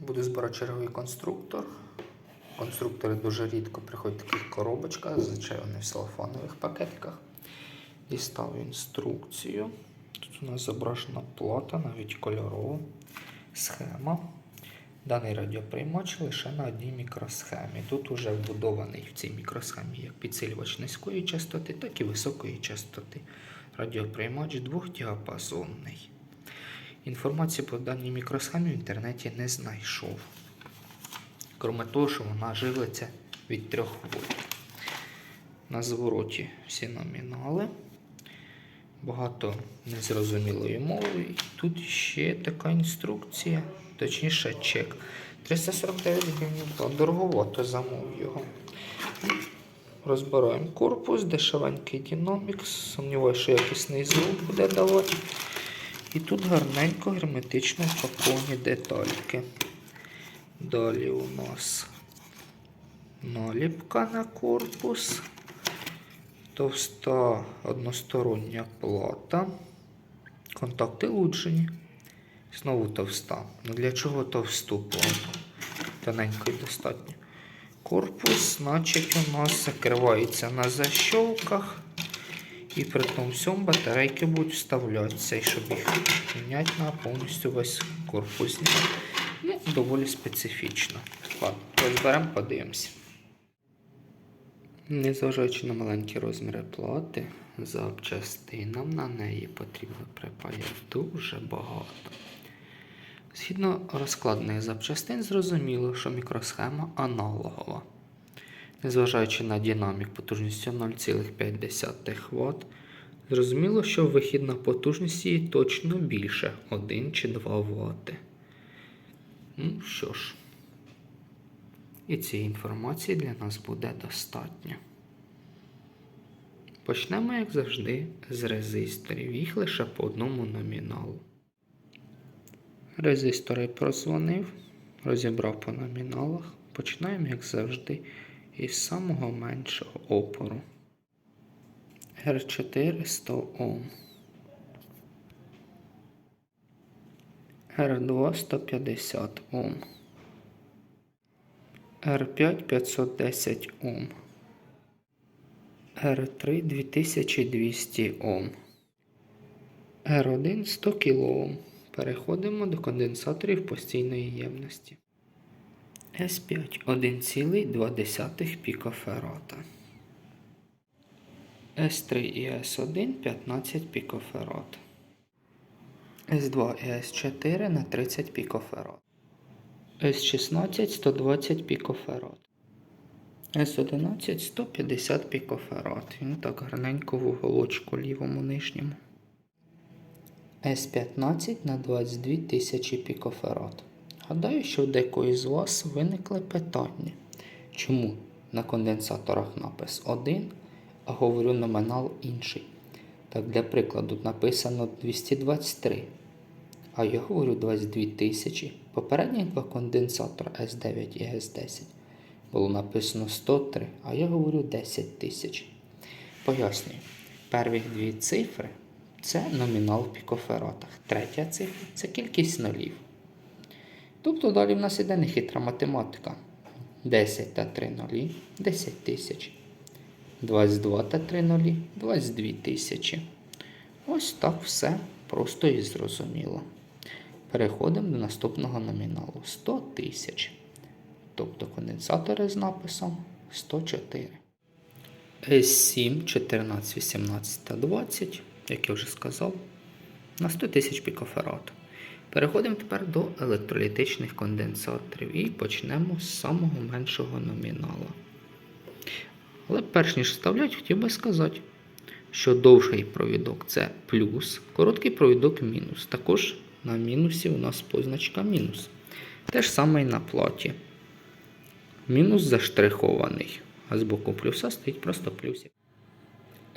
Буду збирати конструктор. Конструктори дуже рідко приходять в таких коробочках, зазвичай вони в селофанових пакетиках. Дістав інструкцію. Тут у нас зображена плата, навіть кольорова схема. Даний радіоприймач лише на одній мікросхемі. Тут уже вбудований в цій мікросхемі як підсилювач низької частоти, так і високої частоти. Радіоприймач двохдіапазонний. Інформацію по даній мікросхемі в інтернеті не знайшов. Крім того, що вона живиться від 3 вольт. На звороті всі номінали. Багато незрозумілої мови. І тут ще така інструкція, точніше чек. 349 гривень. Дороговато замов його. Розбираємо корпус, дешевенький динамік. Сумніваюся, що якісний звук буде давати. І тут гарненько герметично упаковані детальки. Далі у нас наліпка на корпус, товста одностороння плата, контакти луджені. Знову товста. Ну для чого товсту плату? Тоненької достатньо. Корпус, значить, у нас закривається на защолках. І при тому всьому батарейки будуть вставлятися, щоб їх міняти на повністю весь корпус. Ну, доволі специфічно. Ладно, розберемо, подивимося. Незважаючи на маленькі розміри плати, запчастинам на неї потрібно припаяти дуже багато. Згідно розкладних запчастин, зрозуміло, що мікросхема аналогова. Незважаючи на динамік потужністю 0,5 Вт, зрозуміло, що вихідна потужність її точно більше 1 чи 2 Вт. Ну що ж, і цієї інформації для нас буде достатньо. Почнемо, як завжди, з резисторів. Їх лише по одному номіналу. Резистори прозвонив, розібрав по номіналах. Починаємо, як завжди, із самого меншого опору. R4 100 Ом. R2 150 Ом. R5 510 Ом. R3 2200 Ом. R1 100 кОм. Переходимо до конденсаторів постійної ємності. S5 1,2 пікоферата. S3 і S1 15 пікоферат. S2 і S4 на 30 пікоферат. S16 120 пікоферат. S11 150 пікоферат. Він так гарненько в уголочку лівому нижньому. S15 на 22 тисячі пікоферат. Гадаю, що у декої з вас виникли питання, чому на конденсаторах напис 1, а говорю номінал інший. Так, для прикладу, написано 223, а я говорю 22 тисячі. Попередні два конденсатора S9 і S10 було написано 103, а я говорю 10 тисяч. Пояснюю, перві дві цифри це номінал в пікофератах. Третя цифра це кількість нулів. Тобто далі в нас іде нехитра математика. 10 та 3 нулі 10 тисяч. 22 та 3 нулі 22 тисячі. Ось так все просто і зрозуміло. Переходимо до наступного номіналу 100 тисяч. Тобто конденсатори з написом 104. S7, 14, 18 та 20, як я вже сказав, на 100 тисяч пікофарад. Переходимо тепер до електролітичних конденсаторів і почнемо з самого меншого номінала. Але перш ніж вставляти, хотів би сказати, що довший провідок це плюс, короткий провідок мінус. Також на мінусі у нас позначка мінус. Те ж саме і на платі. Мінус заштрихований, а з боку плюса стоїть просто плюсик.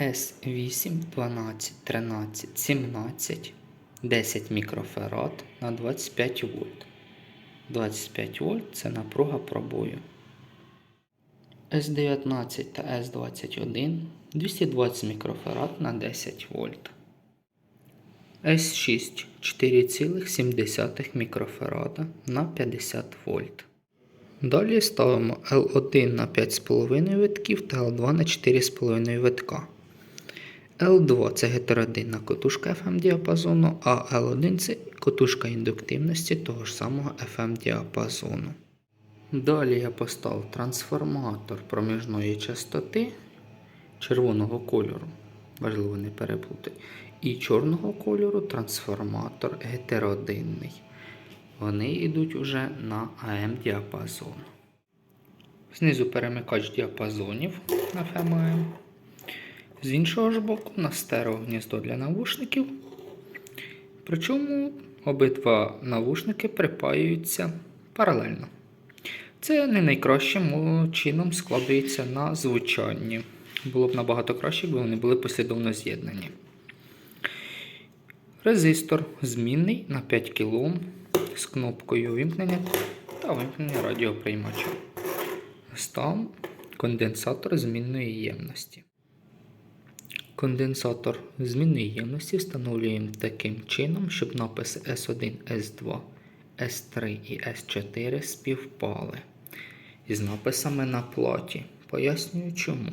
S8, 12, 13, 17, 10 мікрофарад на 25 вольт. 25 вольт це напруга пробою. S19 та S21 220 мікрофарад на 10 вольт. S6 4,7 мікрофарада на 50 вольт. Далі ставимо L1 на 5,5 витків та L2 на 4,5 витка. L2 це гетеродинна котушка FM діапазону, а L1 це котушка індуктивності того ж самого FM діапазону. Далі я поставив трансформатор проміжної частоти червоного кольору, важливо не переплутати, і чорного кольору трансформатор гетеродинний. Вони йдуть уже на АМ діапазон. Знизу перемикач діапазонів на FM-AM. З іншого ж боку на стереогніздо для навушників. Причому обидва навушники припаюються паралельно. Це не найкращим чином складається на звучанні. Було б набагато краще, якби вони були послідовно з'єднані. Резистор змінний на 5 кОм з кнопкою вимкнення та вимкнення радіоприймача. Став конденсатор змінної ємності. Конденсатор змінної ємності встановлюємо таким чином, щоб написи S1, S2, S3 і S4 співпали із написами на платі. Пояснюю чому.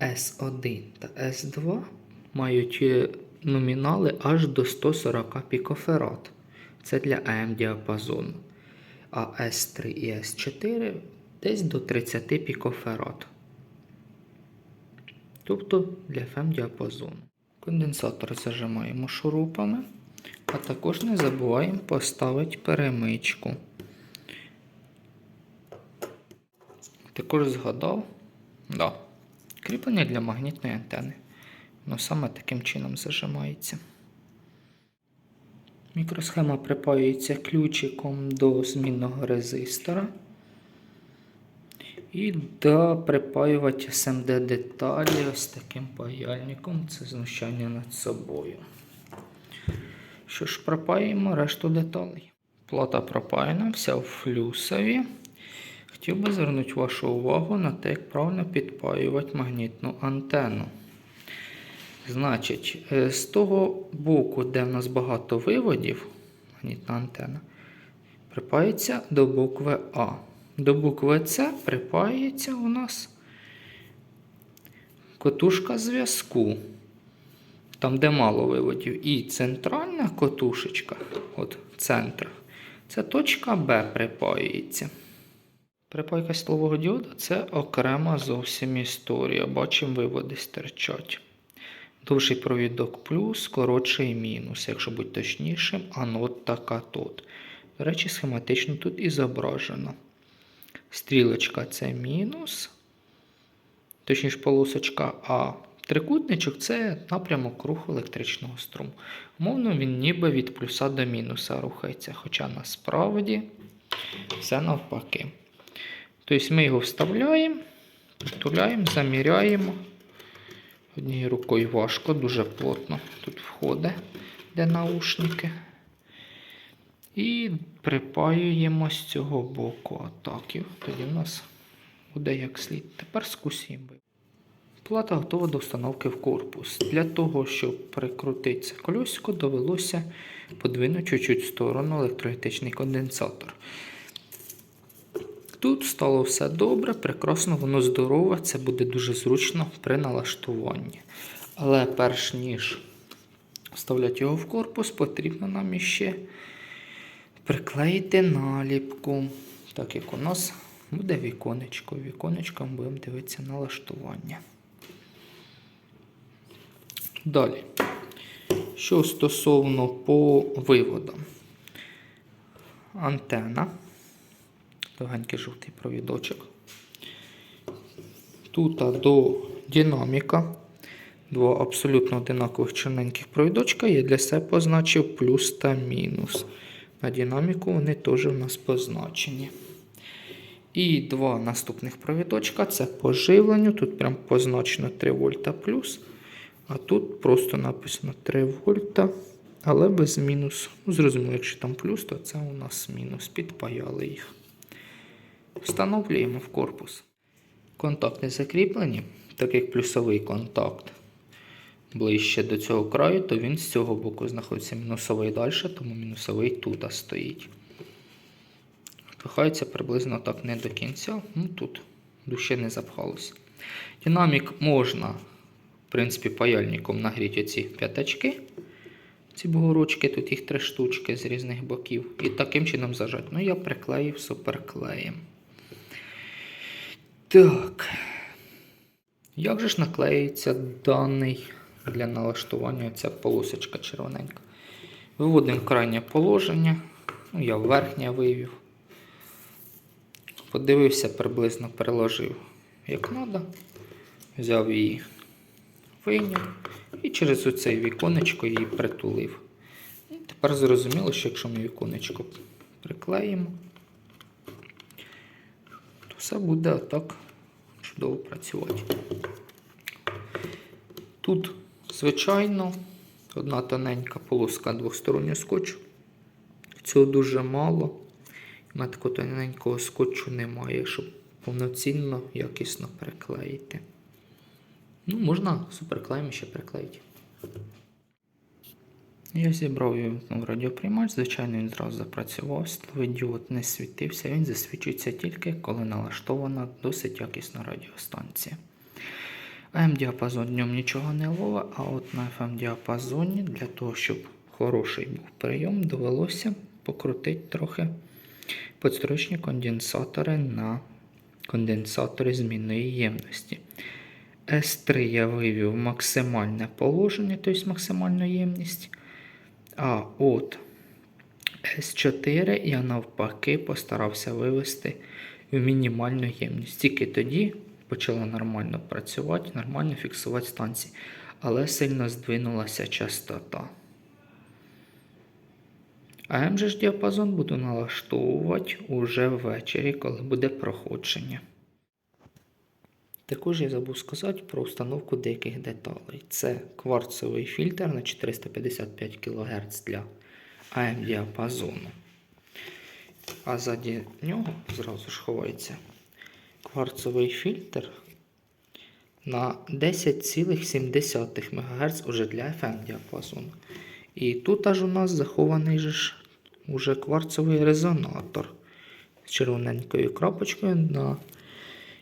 S1 та S2 мають е, номінали аж до 140 пікофарад. Це для АМ діапазону. А S3 і S4 десь до 30 пікофарад. Тобто для FM діапазону. Конденсатор зажимаємо шурупами, а також не забуваємо поставити перемичку. Також згадав, да, кріплення для магнітної антени. Воно саме таким чином зажимається. Мікросхема припаюється ключиком до змінного резистора. І да, припаювати SMD деталі ось таким паяльником. Це знущання над собою. Що ж, пропаємо решту деталей. Плата пропаяна, вся в флюсові. Хотів би звернути вашу увагу на те, як правильно підпаювати магнітну антенну. Значить, е, з того боку, де в нас багато виводів, магнітна антенна, припається до букви А. До букви С припається у нас котушка зв'язку. Там, де мало виводів. І центральна котушечка, от центр, це точка Б припаюється. Припайка столового діода це окрема зовсім історія. Бачимо, виводи стирчать. Довший провідок плюс, коротший мінус, якщо бути точнішим, анод та катод. До речі, схематично тут і зображено. Стрілочка це мінус, точніше полосочка, а трикутничок це напрямок руху електричного струму. Умовно, він ніби від плюса до мінуса рухається, хоча насправді все навпаки. Тобто ми його вставляємо, притуляємо, заміряємо. Однією рукою важко, дуже плотно тут входить, де наушники. І припаюємо з цього боку атаків. Тоді в нас буде як слід. Тепер скусімо. Плата готова до встановки в корпус. Для того, щоб прикрутити це колесико, довелося подвинути чуть-чуть в сторону електролітичний конденсатор. Тут стало все добре, прекрасно, воно здорове, це буде дуже зручно при налаштуванні. Але перш ніж вставляти його в корпус, потрібно нам іще приклеїти наліпку. Так як у нас буде віконечко. Віконечком будемо дивитися налаштування. Далі. Що стосовно по виводам, антена легенький жовтий провідочок. Тут до динаміка. Два абсолютно одинакових чорненьких провідочка. Я для себе позначив плюс та мінус. На динаміку вони теж у нас позначені. І два наступних провідочка це по живленню. Тут прям позначено 3 вольта плюс. А тут просто написано 3 вольта, але без мінусу. Ну, Зрозуміло, якщо там плюс, то це у нас мінус. Підпаяли їх. Встановлюємо в корпус. Контакти закріплені, так як плюсовий контакт ближче до цього краю, то він з цього боку знаходиться мінусовий далі, тому мінусовий тут стоїть. Пихається приблизно так не до кінця. Ну тут душі не запхалося. Динамік можна, в принципі, паяльником нагріти оці п'ятачки. Ці бугорочки, тут їх три штучки з різних боків. І таким чином зажати. Ну, я приклеїв суперклеєм. Так. Як же ж наклеїться даний для налаштування ця полосочка червоненька? Виводимо крайнє положення. Ну, я верхнє вивів. Подивився, приблизно переложив як треба. Взяв її, вийняв і через оце віконечко її притулив. І тепер зрозуміло, що якщо ми віконечко приклеїмо, то все буде так чудово працювати. Тут, звичайно, одна тоненька полоска двостороннього скотчу. Цього дуже мало. У мене такого тоненького скотчу немає, щоб повноцінно, якісно приклеїти. Ну, можна суперклеєм ще приклеїти. Я зібрав і вимкнув радіоприймач, звичайно, він зразу запрацював, діод не світився, він засвічується тільки, коли налаштована досить якісна радіостанція. АМ діапазон днем нічого не ловить, а от на FM діапазоні для того, щоб хороший був прийом, довелося покрутити трохи підстрочні конденсатори на конденсатори змінної ємності. S3 я вивів максимальне положення, тобто максимальну ємність. А от S4 я навпаки постарався вивести в мінімальну ємність. Тільки тоді почала нормально працювати, нормально фіксувати станції. Але сильно здвинулася частота. А же діапазон буду налаштовувати уже ввечері, коли буде проходження. Також я забув сказати про установку деяких деталей. Це кварцевий фільтр на 455 кГц для АМ діапазону. А ззаді нього зразу ж ховається кварцевий фільтр на 10,7 МГц уже для FM діапазону. І тут аж у нас захований же уже кварцевий резонатор з червоненькою крапочкою на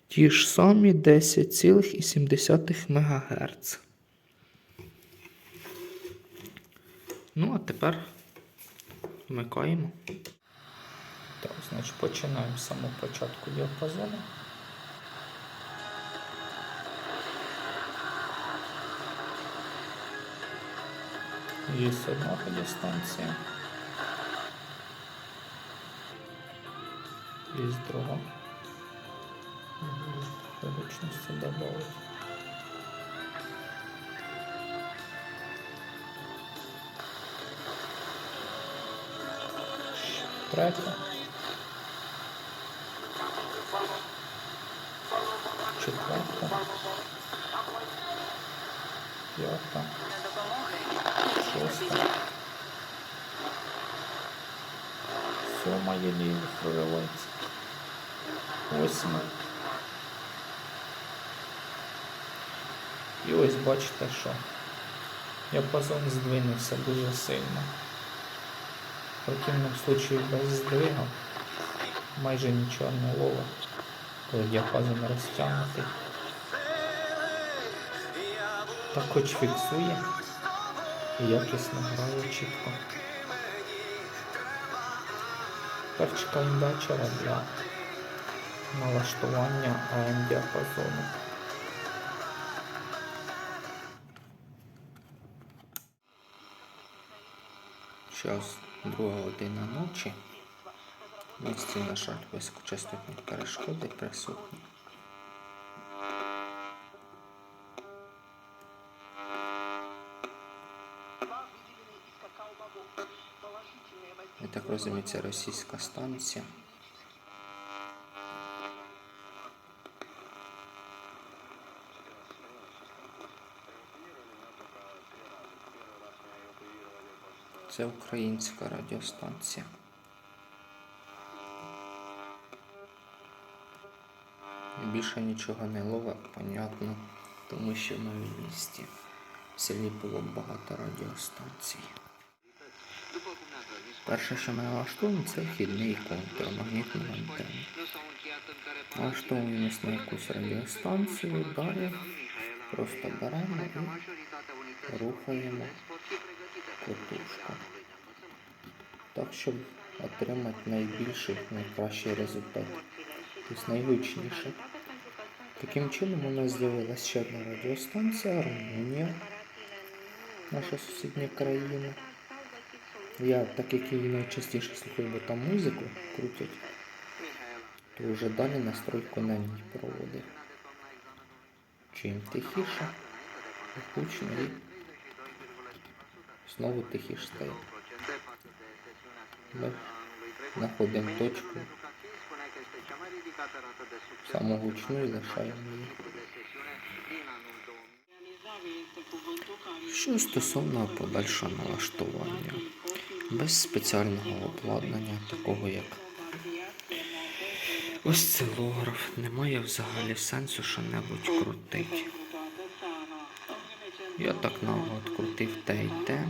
ті ж самі 10,7 МГц. Ну, а тепер вмикаємо. Так, значить, починаємо з самого початку діапазону. Є одна радіостанція. Є друга. Гучності добавить. Третя. Четверта. П'ята. Сьома єлі проривається. Восьма. І ось бачите, що діапазон здвинувся дуже сильно. В противному случаю без здвигу майже нічого не ловить, коли діапазон розтягнутий. Так хоч фіксує якісно грає чітко. Тепер чекаємо вечора для налаштування АМ діапазону. Час друга година ночі. На жаль, високочастотні перешкоди присутні. Так розумію, це російська станція. Це українська радіостанція. Більше нічого не ловить, понятно, тому що ми в місті. в селі було багато радіостанцій. Перше, що ми налаштовуємо, це вхідний контур магнітної антенни. Налаштовуємось на якусь радіостанцію, далі просто беремо і рухаємо котушку. Так, щоб отримати найбільший, найкращий результат. Тобто найгучніше. Таким чином у нас з'явилася ще одна радіостанція Румунія, наша сусідня країна. Я, так як її найчастіше слухаю, бо там музику крутять, то вже далі настройку на ній проводив. Чим тихіше, гучно і знову тихіше стає. Ми знаходимо точку саму гучну і лишаємо її. Що стосовно подальшого налаштування, без спеціального обладнання, такого як осцилограф, немає взагалі сенсу що-небудь крутити. Я так нагло крутив те і те.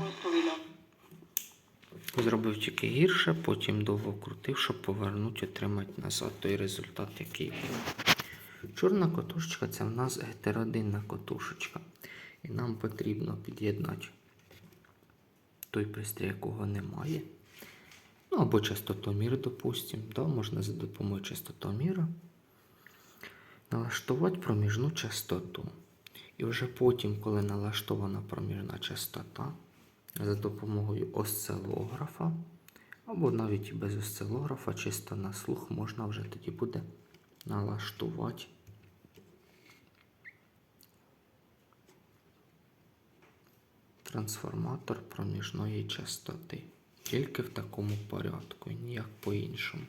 Зробив тільки гірше, потім довго крутив, щоб повернути, отримати назад той результат, який був. Чорна котушечка це в нас гетеродинна котушечка. І нам потрібно під'єднати той пристрій, якого немає. Ну або частотомір, допустимо. Да, можна за допомогою частотоміра налаштувати проміжну частоту. І вже потім, коли налаштована проміжна частота, за допомогою осцилографа, або навіть без осцилографа, чисто на слух, можна вже тоді буде налаштувати трансформатор проміжної частоти. Тільки в такому порядку, ніяк по-іншому.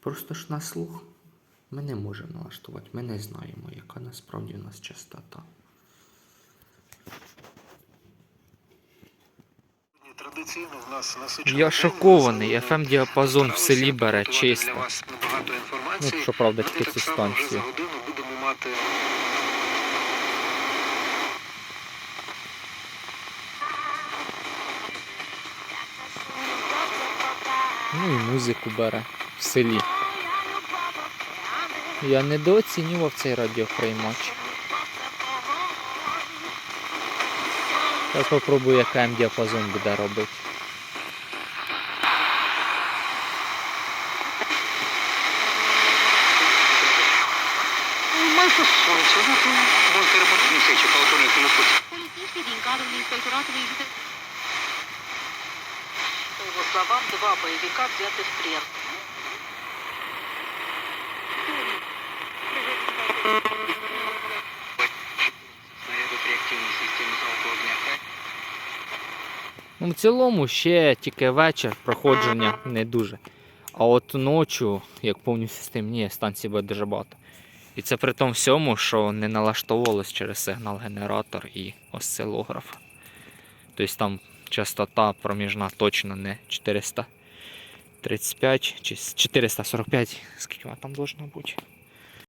Просто ж на слух ми не можемо налаштувати, ми не знаємо, яка насправді у нас частота. Традиційно в нас насичений Я шокований, FM діапазон в селі бере чисто. Для вас багато інформації. Ну, щоправда, тільки цю станцію. За годину будемо мати Ну і музику бере в селі. Я недооцінював цей радіоприймач. Зараз попробую, яка М діапазон буде робити. Боевика взяты в плен. При активній системі залпового огня. Ну, в цілому ще тільки вечір, проходження не дуже. А от ночі, як повній системі, ні, станції буде дуже багато. І це при тому всьому, що не налаштовувалось через сигнал генератор і осцилограф. Тобто там частота проміжна точно не 435 чи 445, скільки вона там должна бути.